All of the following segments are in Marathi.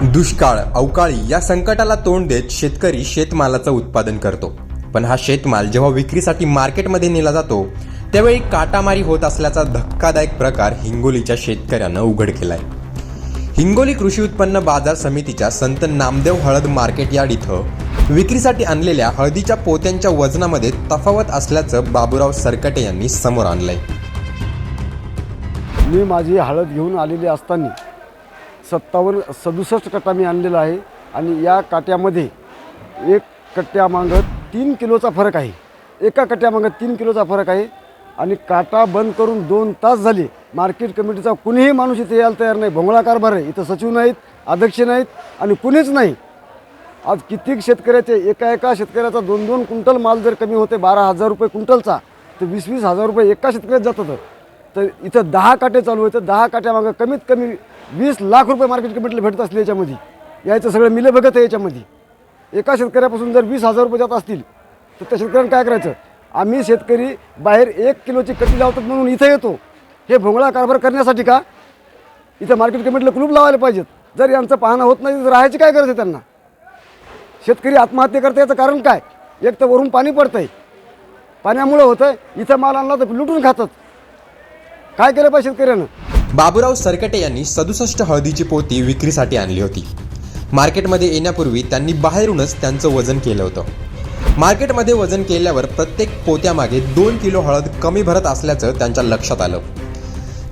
दुष्काळ अवकाळी या संकटाला तोंड देत शेतकरी शेतमालाचं उत्पादन करतो. पण हा शेतमाल जेव्हा विक्रीसाठी मार्केटमध्ये नेला जातो त्यावेळी काटामारी होत असल्याचा धक्कादायक प्रकार हिंगोलीच्या शेतकऱ्यानं उघड केलाय. हिंगोली कृषी उत्पन्न बाजार समितीच्या संत नामदेव हळद मार्केट यार्ड इथं विक्रीसाठी आणलेल्या हळदीच्या पोत्यांच्या वजनामध्ये तफावत असल्याचं बाबूराव सरकटे यांनी समोर आणलंय. मी माझी हळद घेऊन आलेली असताना सत्तावन्न सदुसष्ट कट्टा मी आणलेला आहे. आणि या काट्यामध्ये एक कट्ट्यामागं तीन किलोचा फरक आहे. एका कट्ट्यामागं तीन किलोचा फरक आहे. आणि काटा बंद करून दोन तास झाले. मार्केट कमिटीचा कुणीही माणूस इथे यायला तयार नाही. भोंगळा कारभार आहे. इथं सचिव नाहीत अध्यक्ष नाहीत आणि कुणीच नाही. आज कित्येक शेतकऱ्याचे एका एका शेतकऱ्याचा दोन दोन क्विंटल माल जर कमी होते बारा हजार रुपये क्विंटलचा तर वीस वीस हजार रुपये एका शेतकऱ्यात जातं तर तर इथं दहा काटे चालू आहेत. तर दहा काट्यामागं कमीत कमी वीस लाख रुपये मार्केट कमिटीला भेटत असले याच्यामध्ये. यायचं सगळं मिलं बघत आहे याच्यामध्ये. एका शेतकऱ्यापासून जर वीस हजार रुपये जात असतील तर त्या शेतकऱ्यांना काय करायचं? आम्ही शेतकरी बाहेर एक किलोची कटी लावतात म्हणून इथं येतो. हे भोंगळा कारभार करण्यासाठी का? इथं मार्केट कमिटीला कुलूप लावायला पाहिजेत. जर यांचं पाहणं होत नाही तर राहायची काय गरज आहे त्यांना? शेतकरी आत्महत्या करते याचं कारण काय? एक तर वरून पाणी पडतंय. पाण्यामुळं होतं इथं माल आणला तर लुटून खातात. काय केलं पाहिजे शेतकऱ्यानं? बाबूराव सरकटे यांनी सदुसष्ट हळदीची पोती विक्रीसाठी आणली होती. मार्केटमध्ये येण्यापूर्वी त्यांनी बाहेरूनच त्यांचं वजन केलं होतं. मार्केटमध्ये वजन केल्यावर प्रत्येक पोत्यामागे दोन किलो हळद कमी भरत असल्याचं त्यांच्या लक्षात आलं.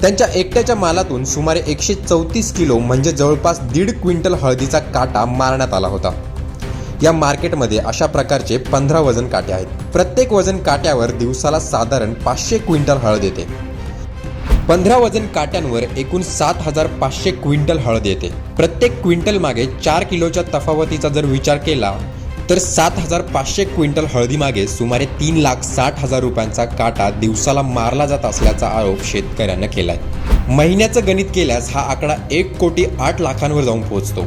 त्यांच्या एकट्याच्या मालातून सुमारे एकशे चौतीस किलो म्हणजे जवळपास दीड क्विंटल हळदीचा काटा मारण्यात आला होता. या मार्केटमध्ये अशा प्रकारचे पंधरा वजन काटे आहेत. प्रत्येक वजन काट्यावर दिवसाला साधारण पाचशे क्विंटल हळद येते. पंधरा वजन काट्यांवर एकूण सात हजार पाचशे क्विंटल हळद येते. प्रत्येक क्विंटल मागे चार किलोच्या तफावतीचा जर विचार केला तर सात हजार पाचशे क्विंटल हळदीमागे सुमारे तीन लाख साठ हजार रुपयांचा काटा दिवसाला मारला जात असल्याचा आरोप शेतकऱ्यानं केलाय. महिन्याचं गणित केल्यास हा आकडा एक कोटी आठ लाखांवर जाऊन पोहोचतो.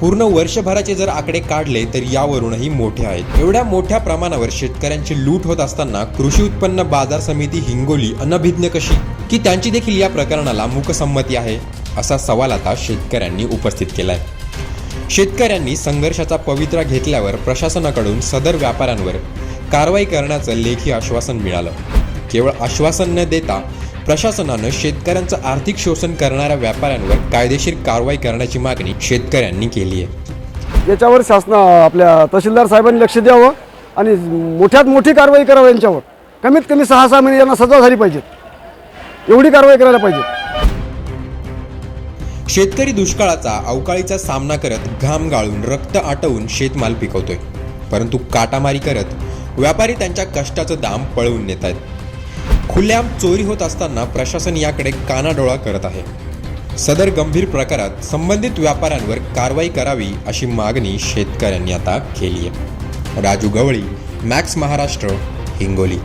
पूर्ण वर्षभराचे जर आकडे काढले तर यावरूनही मोठे आहेत. एवढ्या मोठ्या प्रमाणावर शेतकऱ्यांची लूट होत असताना कृषी उत्पन्न बाजार समिती हिंगोली अनभिज्ञ कशी? की त्यांची देखील या प्रकरणाला मुकसंमती आहे असा सवाल आता शेतकऱ्यांनी उपस्थित केलाय. शेतकऱ्यांनी संघर्षाचा पवित्रा घेतल्यावर प्रशासनाकडून सदर व्यापाऱ्यांवर कारवाई करण्याचं लेखी आश्वासन मिळालं. केवळ आश्वासन न देता प्रशासनानं शेतकऱ्यांचं आर्थिक शोषण करणाऱ्या व्यापाऱ्यांवर कायदेशीर कारवाई करण्याची मागणी शेतकऱ्यांनी केली आहे. याच्यावर शासना आपल्या तहसीलदार साहेबांनी लक्ष द्यावं आणि मोठ्यात मोठी कारवाई करावी यांच्यावर. कमीत कमी सहा सहा महिने यांना सजा झाली पाहिजे. एवढी कारवाई करायला पाहिजे. शेतकरी दुष्काळाचा अवकाळीचा सामना करत घाम गाळून रक्त आटवून शेतमाल पिकवतोय. परंतु काटामारी करत व्यापारी त्यांच्या कष्टाचं दाम पळवून नेत आहेत खुल्याम चोरी होत असताना प्रशासन याकडे कानाडोळा करत आहे. सदर गंभीर प्रकारात संबंधित व्यापाऱ्यांवर कारवाई करावी अशी मागणी शेतकऱ्यांनी आता केली आहे राजू गवळी मॅक्स महाराष्ट्र हिंगोली.